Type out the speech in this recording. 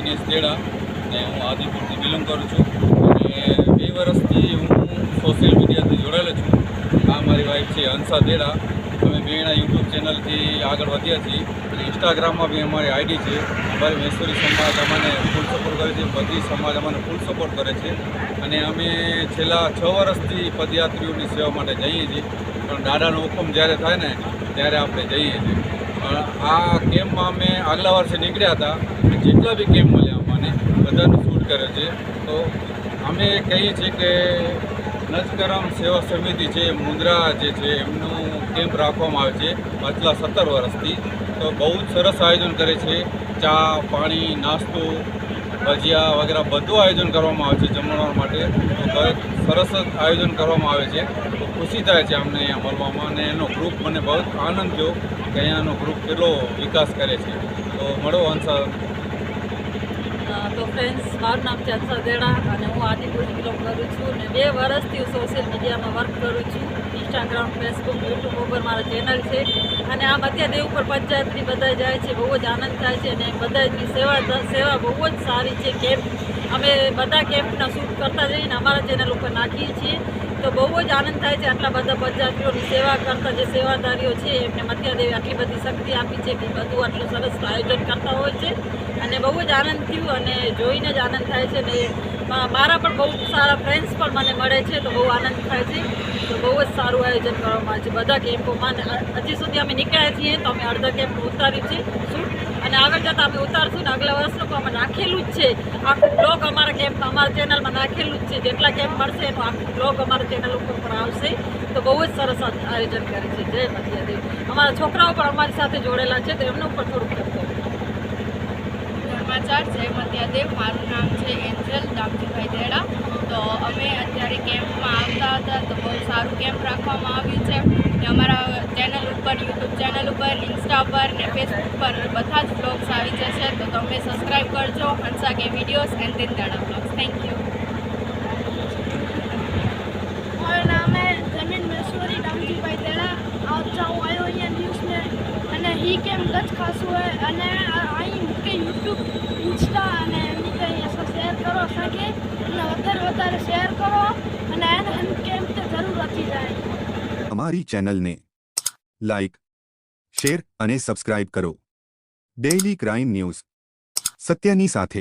દિનેશ દેડા અને હું આદિપુરથી બિલોંગ કરું છું. અને બે વર્ષથી હું સોશિયલ મીડિયાથી જોડાયેલો છું. આ મારી વાઈફ છે હંસા દેડા. અમે બેણા યુટ્યુબ ચેનલથી આગળ વધ્યા છીએ. અને ઇન્સ્ટાગ્રામમાં બી અમારી આઈડી છે. અમારી મૈસુરી સમાજ અમને ફૂલ સપોર્ટ કરે છે. બધી સમાજ અમને ફૂલ સપોર્ટ કરે છે. અને અમે છેલ્લા છ વર્ષથી પદયાત્રીઓની સેવા માટે જઈએ છીએ. પણ દાદાનો હુકમ જ્યારે થાય ને, ત્યારે આપણે જઈએ છીએ. પણ આ કેમ્પમાં અમે આગલા વર્ષે નીકળ્યા હતા. જેટલા બી કેમ્પ મળ્યા અમને બધાનું શૂટ કરે છે. તો અમે કહીએ છીએ કે નજકરમ સેવા સમિતિ છે મુન્દ્રા જે છે એમનું કેમ્પ રાખવામાં આવે છે પાછલા સત્તર વર્ષથી. તો બહુ જ સરસ આયોજન કરે છે. ચા પાણી નાસ્તો ભજીયા વગેરે બધું આયોજન કરવામાં આવે છે જમણવાર માટે. તો સરસ આયોજન કરવામાં આવે છે. તો ખુશી થાય છે અમને અહીંયા મળવામાં અને એનો ગ્રુપ મને બહુ આનંદ થયો કે અહીંયાનો ગ્રુપ કેટલો વિકાસ કરે છે. તો મળો હંસા અ, તો ફ્રેન્ડ્સ મારું નામ છે અંસા દેડા અને હું આદિપુરી બિલોંગ કરું છું ને બે વર્ષથી હું સોશિયલ મીડિયામાં વર્ક કરું છું. ઇન્સ્ટાગ્રામ ફેસબુક યુટ્યુબ ઉપર મારા ચેનલ છે અને આ મધ્યદેવ ઉપર પંચાયતની બધા જાય છે, બહુ જ આનંદ થાય છે અને બધાની સેવા સેવા બહુ જ સારી છે. કેમ્પ અમે બધા કેમ્પના શૂટ કરતા જઈને અમારા ચેનલ ઉપર નાખીએ છીએ. તો બહુ જ આનંદ થાય છે આટલા બધા પંચાયતીઓની સેવા કરતા જે સેવાદારીઓ છે એમને મધ્યાદેવી આટલી બધી શક્તિ આપી છે કે બધું આટલું સરસ આયોજન કરતા હોય છે. અને બહુ જ આનંદ થયું અને જોઈને જ આનંદ થાય છે ને મારા પણ બહુ સારા ફ્રેન્ડ્સ પણ મને મળે છે, તો બહુ આનંદ થાય છે. તો બહુ જ સારું આયોજન કરવામાં આવે છે બધા કેમ્પોમાં. હજી સુધી અમે નીકળ્યા છીએ, તો અમે અડધા કેમ્પ ઉતાર્યું છે. અને આગળ જતાં અમે ઉતારશું ને આગલા વર્ષનું, તો અમે નાખેલું જ છે. આખું બ્લોગ અમારા કેમ્પ, અમારા ચેનલમાં નાખેલું જ છે. જેટલા કેમ્પ મળશે એનું આખું બ્લોગ અમારા ચેનલ ઉપર પણ આવશે. તો બહુ જ સરસ આયોજન કરે છે. જય મધ્યાદેવ. અમારા છોકરાઓ પણ અમારી સાથે જોડેલા છે, તો એમનું પણ થોડુંક ધર્માચાર જય મધ્યાદેવ મારું નામ છે એન્જલ દામજીભાઈ દેડા. તો અમે અત્યારે કેમ્પમાં આવતા હતા, તો બહુ સારું કેમ્પ રાખવામાં આવ્યું છે. ને અમારા ચેનલ ઉપર, યુટ્યુબ ચેનલ ઉપર, ઇન્સ્ટા પર ને ફેસબુક પર બધા જ બ્લોગ્સ આવી જશે. તો તમે સબસ્ક્રાઈબ કરજો, હંસા કે વિડીયોઝ એન્ડ દિન દાડા બ્લોગ્સ થેન્ક યુ નામ હે જમીન હોય રામજીભાઈ વિસ્તાર શેર કરો અને એને કેમ્પ તે જરૂર રચી જાય. અમારી ચેનલને લાઈક, શેર અને સબસ્ક્રાઇબ કરો. Daily crime news. સત્યની સાથે.